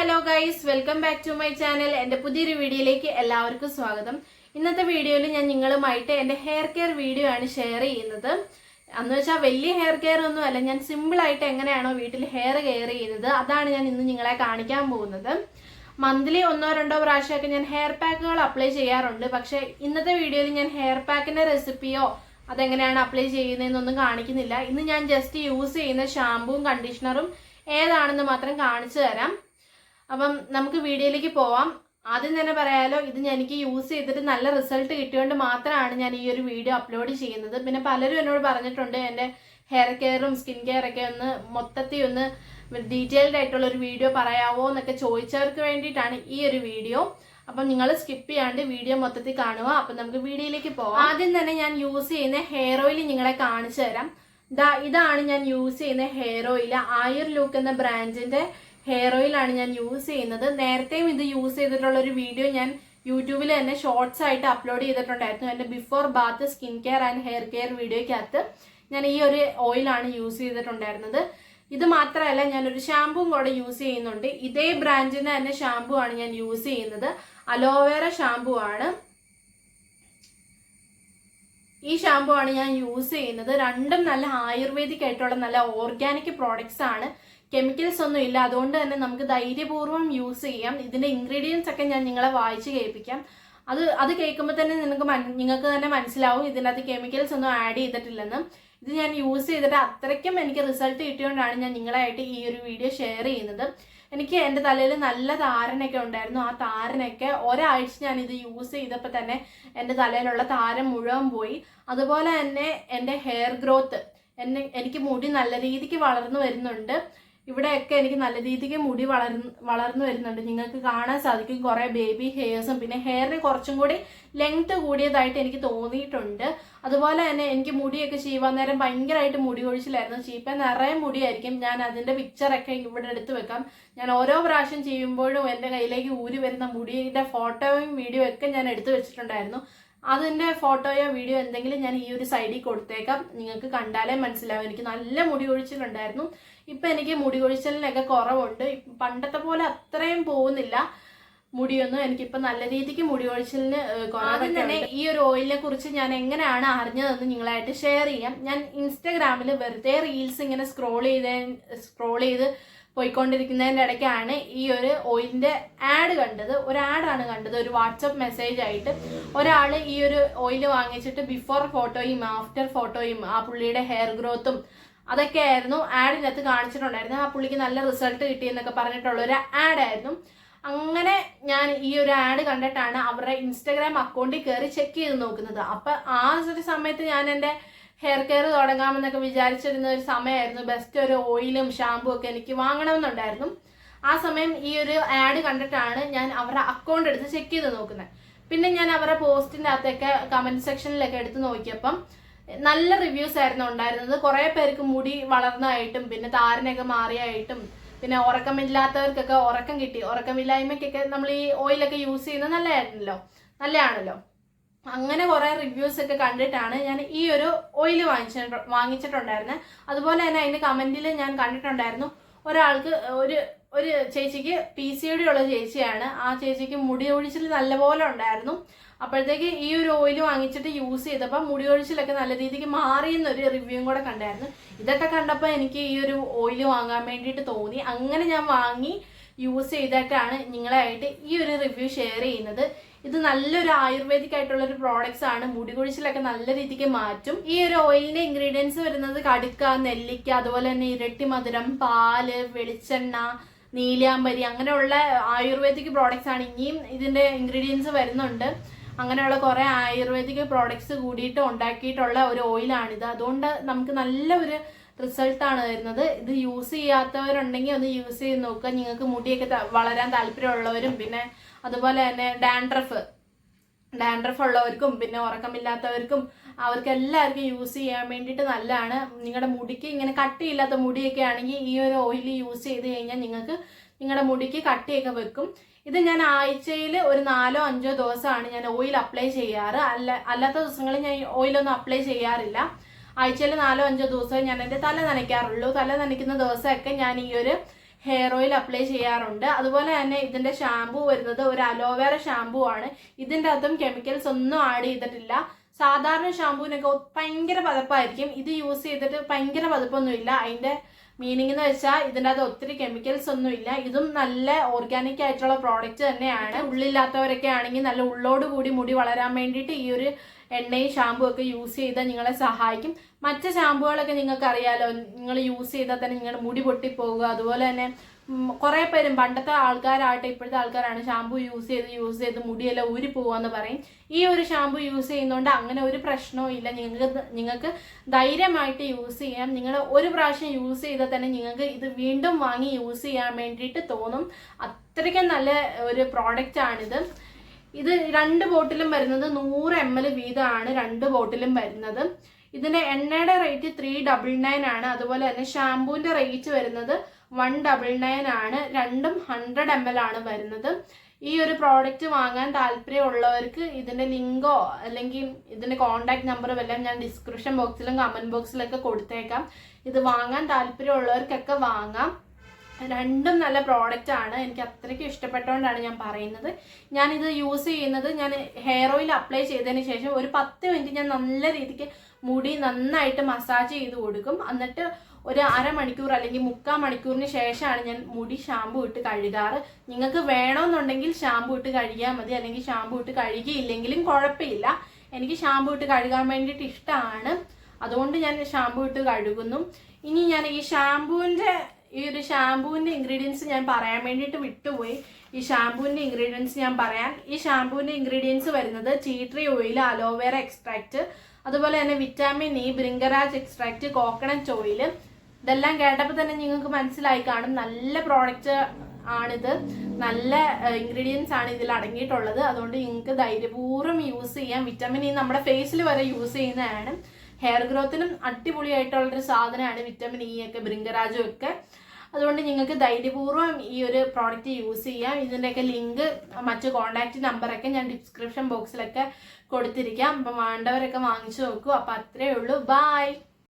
Hello guys welcome back to my channel എന്റെ പുതിയൊരു വീഡിയോയിലേക്ക് എല്ലാവർക്കും സ്വാഗതം. ഇന്നത്തെ വീഡിയോയിൽ ഞാൻ നിങ്ങളുമായിട്ട് എന്റെ ഹെയർ കെയർ വീഡിയോ ആണ് ഷെയർ ചെയ്യുന്നത്. അന്ന് വെച്ചാൽ വലിയ ഹെയർ കെയർ ഒന്നും അല്ല ഞാൻ സിമ്പിൾ ആയിട്ട് എങ്ങനെയാണോ വീട്ടിൽ ഹെയർ കെയർ ചെയ്യുന്നത് അതാണ് ഞാൻ ഇന്ന് നിങ്ങളെ കാണിക്കാൻ പോകുന്നത്. മന്ത്ലി ഒന്നോ രണ്ടോ പ്രാവശ്യമൊക്കെ ഞാൻ ഹെയർ പാക്കുകൾ അപ്ലൈ ചെയ്യാറുണ്ട്. പക്ഷേ ഇന്നത്തെ വീഡിയോയിൽ ഞാൻ ഹെയർ പാക്കിന്റെ റെസിപ്പിയോ അതെങ്ങനെയാണ് അപ്ലൈ ചെയ്യുന്നതെന്നൊന്നും കാണിക്കുന്നില്ല. ഇന്ന് ഞാൻ ജസ്റ്റ് യൂസ് ചെയ്യുന്ന ഷാമ്പുവും കണ്ടീഷണറും ഏതാണെന്ന് മാത്രം കാണിച്ചു തരാം. അപ്പം നമുക്ക് വീഡിയോയിലേക്ക് പോവാം. ആദ്യം തന്നെ പറയാലോ ഇത് ഞാൻ എനിക്ക് യൂസ് ചെയ്തിട്ട് നല്ല റിസൾട്ട് കിട്ടിയോണ്ട് മാത്രമാണ് ഞാൻ ഈ ഒരു വീഡിയോ അപ്ലോഡ് ചെയ്യുന്നത്. പിന്നെ പലരും എന്നോട് പറഞ്ഞിട്ടുണ്ട് എന്റെ ഹെയർ കെയറും സ്കിൻ കെയറൊക്കെ ഒന്ന് മൊത്തത്തിൽ ഒന്ന് ഡീറ്റെയിൽഡ് ആയിട്ടുള്ള ഒരു വീഡിയോ പറയാവോ എന്നൊക്കെ ചോദിച്ചവർക്ക് വേണ്ടിയിട്ടാണ് ഈ ഒരു വീഡിയോ അപ്പം നിങ്ങൾ സ്കിപ്പ് ചെയ്യാണ്ട് വീഡിയോ മൊത്തത്തിൽ കാണുക. അപ്പം നമുക്ക് വീഡിയോയിലേക്ക് പോവാം. ആദ്യം തന്നെ ഞാൻ യൂസ് ചെയ്യുന്ന ഹെയർ ഓയിൽ നിങ്ങളെ കാണിച്ചു തരാം. ഇതാണ് ഞാൻ യൂസ് ചെയ്യുന്ന ഹെയർ ഓയിൽ ആയുർ ലുക്ക് എന്ന ബ്രാൻഡിന്റെ ഹെയർ ഓയിലാണ് ഞാൻ യൂസ് ചെയ്യുന്നത്. നേരത്തെയും ഇത് യൂസ് ചെയ്തിട്ടുള്ള ഒരു വീഡിയോ ഞാൻ യൂട്യൂബിൽ തന്നെ ഷോർട്സ് ആയിട്ട് അപ്ലോഡ് ചെയ്തിട്ടുണ്ടായിരുന്നു. എന്റെ before bath skin care and hair care വീഡിയോയ്ക്കകത്ത് ഞാൻ ഈ ഒരു ഓയിലാണ് യൂസ് ചെയ്തിട്ടുണ്ടായിരുന്നത്. ഇത് മാത്രമല്ല ഞാൻ ഒരു ഷാമ്പുവും കൂടെ യൂസ് ചെയ്യുന്നുണ്ട്. ഇതേ ബ്രാൻഡിന്റെ തന്നെ ഷാമ്പു ആണ് ഞാൻ യൂസ് ചെയ്യുന്നത്. അലോവേറ ഷാമ്പു ആണ്. ഈ ഷാമ്പു ആണ് ഞാൻ യൂസ് ചെയ്യുന്നത്. രണ്ടും നല്ല ആയുർവേദിക് ആയിട്ടുള്ള നല്ല ഓർഗാനിക് പ്രോഡക്ട്സ് ആണ്. കെമിക്കൽസ് ഒന്നും ഇല്ല. അതുകൊണ്ട് തന്നെ നമുക്ക് ധൈര്യപൂർവം യൂസ് ചെയ്യാം. ഇതിന്റെ ഇൻഗ്രീഡിയൻസ് ഒക്കെ ഞാൻ നിങ്ങളെ വായിച്ച് കേൾപ്പിക്കാം. അത് അത് കേൾക്കുമ്പോൾ തന്നെ നിങ്ങൾക്ക് നിങ്ങൾക്ക് തന്നെ മനസ്സിലാവും. ഇതിനകത്ത് കെമിക്കൽസ് ഒന്നും ആഡ് ചെയ്തിട്ടില്ലെന്ന്. ഇത് ഞാൻ യൂസ് ചെയ്തിട്ട് അത്രയ്ക്കും എനിക്ക് റിസൾട്ട് കിട്ടിയോണ്ടാണ് ഞാൻ നിങ്ങളായിട്ട് ഈ ഒരു വീഡിയോ ഷെയർ ചെയ്യുന്നത്. എനിക്ക് എന്റെ തലയിൽ നല്ല താരനൊക്കെ ഉണ്ടായിരുന്നു. ആ താരനൊക്കെ ഒരാഴ്ച ഞാൻ ഇത് യൂസ് ചെയ്തപ്പോൾ തന്നെ എന്റെ തലയിലുള്ള താരം മുഴുവൻ പോയി. അതുപോലെ തന്നെ എന്റെ ഹെയർ ഗ്രോത്ത് എന്നെ എനിക്ക് മുടി നല്ല രീതിക്ക് വളർന്നു വരുന്നുണ്ട്. ഇവിടെയൊക്കെ എനിക്ക് നല്ല രീതിക്ക് മുടി വളർന്ന് വളർന്നു വരുന്നുണ്ട്. നിങ്ങൾക്ക് കാണാൻ സാധിക്കും. കുറേ ബേബി ഹെയർസും പിന്നെ ഹെയറിന് കുറച്ചും കൂടി ലെങ്ത് കൂടിയതായിട്ട് എനിക്ക് തോന്നിയിട്ടുണ്ട്. അതുപോലെ തന്നെ എനിക്ക് മുടിയൊക്കെ ചീവാൻ നേരം ഭയങ്കരമായിട്ട് മുടി ഒഴിച്ചിലായിരുന്നു ചീപ്പ നിറയെ മുടിയായിരിക്കും. ഞാൻ അതിന്റെ പിക്ചറൊക്കെ ഇവിടെ എടുത്ത് വെക്കാം. ഞാൻ ഓരോ പ്രാവശ്യം ചെയ്യുമ്പോഴും എന്റെ കയ്യിലേക്ക് ഊരി വരുന്ന മുടിയുടെ ഫോട്ടോയും വീഡിയോ ഒക്കെ ഞാൻ എടുത്തു വെച്ചിട്ടുണ്ടായിരുന്നു. അതിന്റെ ഫോട്ടോയോ വീഡിയോ എന്തെങ്കിലും ഞാൻ ഈ ഒരു സൈഡിൽ കൊടുത്തേക്കാം. നിങ്ങൾക്ക് കണ്ടാലേ മനസ്സിലാവും. എനിക്ക് നല്ല മുടി കൊഴിച്ചിലുണ്ടായിരുന്നു. ഇപ്പൊ എനിക്ക് മുടി കൊഴിച്ചിലിനൊക്കെ കുറവുണ്ട്. പണ്ടത്തെ പോലെ അത്രയും പോകുന്നില്ല മുടിയൊന്നും. എനിക്കിപ്പോൾ നല്ല രീതിക്ക് മുടി കൊഴിച്ചിലിന് ആദ്യം തന്നെ ഈ ഒരു ഓയിലിനെ കുറിച്ച് ഞാൻ എങ്ങനെയാണ് അറിഞ്ഞതെന്ന് നിങ്ങളായിട്ട് ഷെയർ ചെയ്യാം. ഞാൻ ഇൻസ്റ്റാഗ്രാമിൽ വെറുതെ റീൽസ് ഇങ്ങനെ സ്ക്രോൾ ചെയ്ത് സ്ക്രോൾ ചെയ്ത് പോയിക്കൊണ്ടിരിക്കുന്നതിന്റെ ഇടയ്ക്കാണ് ഈ ഒരു ഓയിലിന്റെ ആഡ് കണ്ടത്. ഒരു ആഡാണ് കണ്ടത്. ഒരു വാട്സപ്പ് മെസ്സേജ് ആയിട്ട് ഒരാൾ ഈ ഒരു ഓയിൽ വാങ്ങിച്ചിട്ട് ബിഫോർ ഫോട്ടോയും ആഫ്റ്റർ ഫോട്ടോയും ആ പുള്ളിയുടെ ഹെയർ ഗ്രോത്തും അതൊക്കെ ആയിരുന്നു ആഡിനകത്ത് കാണിച്ചിട്ടുണ്ടായിരുന്നു ആ പുള്ളിക്ക് നല്ല റിസൾട്ട് കിട്ടി എന്നൊക്കെ പറഞ്ഞിട്ടുള്ള ഒരു ആഡായിരുന്നു. അങ്ങനെ ഞാൻ ഈ ഒരു ആഡ് കണ്ടിട്ടാണ് അവരുടെ ഇൻസ്റ്റാഗ്രാം അക്കൗണ്ടിൽ കയറി ചെക്ക് ചെയ്ത് നോക്കുന്നത്. അപ്പം ആ ഒരു സമയത്ത് ഞാൻ എന്റെ ഹെയർ കെയർ തുടങ്ങാമെന്നൊക്കെ വിചാരിച്ചിരുന്ന ഒരു സമയമായിരുന്നു. ബെസ്റ്റ് ഒരു ഓയിലും ഷാമ്പും ഒക്കെ എനിക്ക് വാങ്ങണമെന്നുണ്ടായിരുന്നു. ആ സമയം ഈ ഒരു ആഡ് കണ്ടിട്ടാണ് ഞാൻ അവരുടെ അക്കൗണ്ട് എടുത്ത് ചെക്ക് ചെയ്ത് നോക്കുന്നത്. പിന്നെ ഞാൻ അവരുടെ പോസ്റ്റിന്റെ അകത്തൊക്കെ കമന്റ് സെക്ഷനിലൊക്കെ എടുത്ത് നോക്കിയപ്പം നല്ല റിവ്യൂസ് ആയിരുന്നു ഉണ്ടായിരുന്നത്. കുറേ പേർക്ക് മുടി വളർന്നതായിട്ടും പിന്നെ താരനൊക്കെ മാറിയായിട്ടും പിന്നെ ഉറക്കമില്ലാത്തവർക്കൊക്കെ ഉറക്കം കിട്ടി. ഉറക്കമില്ലായ്മയ്ക്കൊക്കെ നമ്മൾ ഈ ഓയിലൊക്കെ യൂസ് ചെയ്യുന്നത് നല്ലതായിരുന്നല്ലോ. നല്ലതാണല്ലോ. അങ്ങനെ കുറേ റിവ്യൂസ് ഒക്കെ കണ്ടിട്ടാണ് ഞാൻ ഈ ഒരു ഓയിൽ വാങ്ങിച്ചിട്ട് വാങ്ങിച്ചിട്ടുണ്ടായിരുന്നത് അതുപോലെ തന്നെ അതിന്റെ കമന്റിൽ ഞാൻ കണ്ടിട്ടുണ്ടായിരുന്നു ഒരാൾക്ക് ഒരു ഒരു ചേച്ചിക്ക് പി സി ഡി ഉള്ള ചേച്ചിയാണ്. ആ ചേച്ചിക്ക് മുടി ഒഴിച്ചിൽ നല്ലപോലെ ഉണ്ടായിരുന്നു. അപ്പോഴത്തേക്ക് ഈ ഒരു ഓയിൽ വാങ്ങിച്ചിട്ട് യൂസ് ചെയ്തപ്പോൾ മുടി ഒഴിച്ചിലൊക്കെ നല്ല രീതിക്ക് മാറിയെന്നൊരു റിവ്യൂവും കൂടെ കണ്ടായിരുന്നു. ഇതൊക്കെ കണ്ടപ്പോൾ എനിക്ക് ഈ ഒരു ഓയിൽ വാങ്ങാൻ വേണ്ടിയിട്ട് തോന്നി. അങ്ങനെ ഞാൻ വാങ്ങി യൂസ് ചെയ്തിട്ടാണ് നിങ്ങളായിട്ട് ഈ ഒരു റിവ്യൂ ഷെയർ ചെയ്യുന്നത്. ഇത് നല്ലൊരു ആയുർവേദിക് ആയിട്ടുള്ള ഒരു പ്രോഡക്ട്സ് ആണ്. മുടി കൊഴിച്ചിലൊക്കെ നല്ല രീതിക്ക് മാറ്റും. ഈ ഒരു ഓയിലിന്റെ ഇൻഗ്രീഡിയൻസ് വരുന്നത് കടുക്ക നെല്ലിക്ക അതുപോലെ തന്നെ ഇരട്ടി മധുരം പാൽ വെളിച്ചെണ്ണ നീലാമ്പരി അങ്ങനെയുള്ള ആയുർവേദിക് പ്രോഡക്ട്സ് ആണ് ഇനിയും ഇതിന്റെ ഇൻഗ്രീഡിയൻസ് വരുന്നുണ്ട്. അങ്ങനെയുള്ള കുറെ ആയുർവേദിക് പ്രോഡക്ട്സ് കൂടിയിട്ട് ഉണ്ടാക്കിയിട്ടുള്ള ഒരു ഓയിലാണിത് അതുകൊണ്ട് നമുക്ക് നല്ല ഒരു ആണ് വരുന്നത് ഇത് യൂസ് ചെയ്യാത്തവരുണ്ടെങ്കിൽ ഒന്ന് യൂസ് ചെയ്ത് നോക്കുക. നിങ്ങൾക്ക് മുടിയൊക്കെ വളരാൻ താല്പര്യമുള്ളവരും പിന്നെ അതുപോലെ തന്നെ ഡാൻഡ്രഫ്. ഡാൻഡ്രഫ് ഉള്ളവർക്കും പിന്നെ ഉറക്കമില്ലാത്തവർക്കും അവർക്ക് എല്ലാവർക്കും യൂസ് ചെയ്യാൻ വേണ്ടിയിട്ട് നല്ലതാണ്. നിങ്ങളുടെ മുടിക്ക് ഇങ്ങനെ കട്ടിയില്ലാത്ത മുടിയൊക്കെ ആണെങ്കിൽ ഈ ഒരു ഓയിൽ യൂസ് ചെയ്ത് കഴിഞ്ഞാൽ നിങ്ങൾക്ക് നിങ്ങളുടെ മുടിക്ക് കട്ടിയൊക്കെ വെക്കും. ഇത് ഞാൻ ആഴ്ചയിൽ ഒരു നാലോ അഞ്ചോ ദിവസമാണ് ഞാൻ ഓയിൽ അപ്ലൈ ചെയ്യാറ്. അല്ല അല്ലാത്ത ദിവസങ്ങളിൽ ഞാൻ ഓയിലൊന്നും അപ്ലൈ ചെയ്യാറില്ല. ആഴ്ചയിൽ നാലോ അഞ്ചോ ദിവസമേ ഞാൻ എന്റെ തല നനയ്ക്കാറുള്ളൂ. തല നനയ്ക്കുന്ന ദിവസമൊക്കെ ഞാൻ ഈ ഒരു ഹെയർ ഓയിൽ അപ്ലൈ ചെയ്യാറുണ്ട്. അതുപോലെ തന്നെ ഇതിന്റെ ഷാമ്പു വരുന്നത് ഒരു അലോവേറ ഷാമ്പു ആണ്. ഇതിന്റെ അകത്തും കെമിക്കൽസ് ഒന്നും ആഡ് ചെയ്തിട്ടില്ല. സാധാരണ ഷാംപൂവിനൊക്കെ ഭയങ്കര പതപ്പായിരിക്കും. ഇത് യൂസ് ചെയ്തിട്ട് ഭയങ്കര പതപ്പൊന്നുമില്ല. അതിന്റെ മീനിങ് എന്ന് വെച്ചാൽ ഇതിന്റെ അത് ഒത്തിരി കെമിക്കൽസ് ഒന്നും ഇല്ല. ഇതും നല്ല ഓർഗാനിക് ആയിട്ടുള്ള പ്രോഡക്റ്റ് തന്നെയാണ്. ഉള്ളില്ലാത്തവരൊക്കെ ആണെങ്കിൽ നല്ല ഉള്ളോട് കൂടി മുടി വളരാൻ വേണ്ടിയിട്ട് ഈ ഒരു എണ്ണയും ഷാമ്പു ഒക്കെ യൂസ് ചെയ്താൽ നിങ്ങളെ സഹായിക്കും. മറ്റ് ഷാമ്പുകളൊക്കെ നിങ്ങൾക്ക് അറിയാലോ നിങ്ങൾ യൂസ് ചെയ്താൽ തന്നെ നിങ്ങളുടെ മുടി പൊട്ടിപ്പോകുക. അതുപോലെ തന്നെ കുറേ പേരും പണ്ടത്തെ ആൾക്കാരായിട്ട് ഇപ്പോഴത്തെ ആൾക്കാരാണ് ഷാമ്പു യൂസ് ചെയ്ത് യൂസ് ചെയ്ത് മുടിയെല്ലാം ഊരി പോവാന്ന് പറയും. ഈ ഒരു ഷാമ്പു യൂസ് ചെയ്യുന്നതുകൊണ്ട് അങ്ങനെ ഒരു പ്രശ്നവും ഇല്ല. നിങ്ങൾക്ക് നിങ്ങൾക്ക് ധൈര്യമായിട്ട് യൂസ് ചെയ്യാം. നിങ്ങൾ ഒരു പ്രാവശ്യം യൂസ് ചെയ്താൽ തന്നെ നിങ്ങൾക്ക് ഇത് വീണ്ടും വാങ്ങി യൂസ് ചെയ്യാൻ വേണ്ടിയിട്ട് തോന്നും. അത്രയ്ക്കും നല്ല ഒരു പ്രോഡക്റ്റ് ആണിത്. ഇത് രണ്ട് ബോട്ടിലും വരുന്നത് നൂറ് എം എൽ വീതമാണ് രണ്ട് ബോട്ടിലും വരുന്നത്. ഇതിന്റെ എണ്ണയുടെ റേറ്റ് ത്രീ ഡബിൾ നയൻ ആണ്. അതുപോലെ തന്നെ ഷാമ്പൂവിന്റെ റേറ്റ് വരുന്നത് വൺ ഡബിൾ നയൻ ആണ്. രണ്ടും ഹൺഡ്രഡ് എം എൽ ആണ് വരുന്നത്. ഈ ഒരു പ്രോഡക്റ്റ് വാങ്ങാൻ താല്പര്യമുള്ളവർക്ക് ഇതിന്റെ ലിങ്കോ അല്ലെങ്കിൽ ഇതിന്റെ കോൺടാക്ട് നമ്പറും എല്ലാം ഞാൻ ഡിസ്ക്രിപ്ഷൻ ബോക്സിലും കമന്റ് ബോക്സിലൊക്കെ കൊടുത്തേക്കാം. ഇത് വാങ്ങാൻ താല്പര്യമുള്ളവർക്കൊക്കെ വാങ്ങാം. രണ്ടും നല്ല പ്രോഡക്റ്റ് ആണ്. എനിക്ക് അത്രയ്ക്ക് ഇഷ്ടപ്പെട്ടുകൊണ്ടാണ് ഞാൻ പറയുന്നത്. ഞാനിത് യൂസ് ചെയ്യുന്നത് ഞാൻ ഹെയർ ഓയിൽ അപ്ലൈ ചെയ്തതിന് ശേഷം ഒരു പത്ത് മിനിറ്റ് ഞാൻ നല്ല രീതിക്ക് മുടി നന്നായിട്ട് മസാജ് ചെയ്ത് കൊടുക്കും. എന്നിട്ട് ഒരു അരമണിക്കൂർ അല്ലെങ്കിൽ മുക്കാൽ മണിക്കൂറിന് ശേഷമാണ് ഞാൻ മുടി ഷാമ്പു ഇട്ട് കഴുകാറ്. നിങ്ങൾക്ക് വേണമെന്നുണ്ടെങ്കിൽ ഷാമ്പു ഇട്ട് കഴുകിയാൽ മതി. അല്ലെങ്കിൽ ഷാമ്പു ഇട്ട് കഴുകിയില്ലെങ്കിലും കുഴപ്പമില്ല. എനിക്ക് ഷാമ്പു ഇട്ട് കഴുകാൻ വേണ്ടിയിട്ട് ഇഷ്ടമാണ്. അതുകൊണ്ട് ഞാൻ ഷാമ്പു ഇട്ട് കഴുകുന്നു. ഇനി ഞാൻ ഈ ഷാമ്പുവിന്റെ ഈ ഒരു ഷാമ്പൂവിന്റെ ഇൻഗ്രീഡിയൻസ് ഞാൻ പറയാൻ വേണ്ടിയിട്ട് വിട്ടുപോയി. ഈ ഷാമ്പൂവിന്റെ ഇൻഗ്രീഡിയൻസ് ഞാൻ പറയാം. ഈ ഷാമ്പൂവിന്റെ ഇൻഗ്രീഡിയൻസ് വരുന്നത് ചീട്രി ഓയിൽ അലോവേറ എക്സ്ട്രാക്റ്റ് അതുപോലെ തന്നെ vitamin E bhringraj extract coconut oil ഇതെല്ലാം കേട്ടപ്പോൾ തന്നെ നിങ്ങൾക്ക് മനസ്സിലായി കാണും. നല്ല പ്രോഡക്റ്റ് ആണിത്. നല്ല ഇൻഗ്രീഡിയൻസ് ആണ് ഇതിൽ അടങ്ങിയിട്ടുള്ളത്. അതുകൊണ്ട് നിങ്ങൾക്ക് ധൈര്യപൂർവം യൂസ് ചെയ്യാം. വിറ്റാമിൻ ഇ നമ്മുടെ ഫേസിൽ വരെ യൂസ് ചെയ്യുന്നതാണ്. ഹെയർ ഗ്രോത്തിനും അടിപൊളിയായിട്ടുള്ളൊരു സാധനമാണ് വിറ്റാമിൻ ഇ ഒക്കെ ബൃങ്കരാജും ഒക്കെ. അതുകൊണ്ട് നിങ്ങൾക്ക് ധൈര്യപൂർവം ഈ ഒരു പ്രോഡക്റ്റ് യൂസ് ചെയ്യാം. ഇതിന്റെയൊക്കെ ലിങ്ക് മറ്റ് കോൺടാക്റ്റ് നമ്പറൊക്കെ ഞാൻ ഡിസ്ക്രിപ്ഷൻ ബോക്സിലൊക്കെ കൊടുത്തിരിക്കാം. അപ്പം വേണ്ടവരൊക്കെ വാങ്ങിച്ചു നോക്കൂ. അപ്പം അത്രയേ ഉള്ളൂ. ബായ്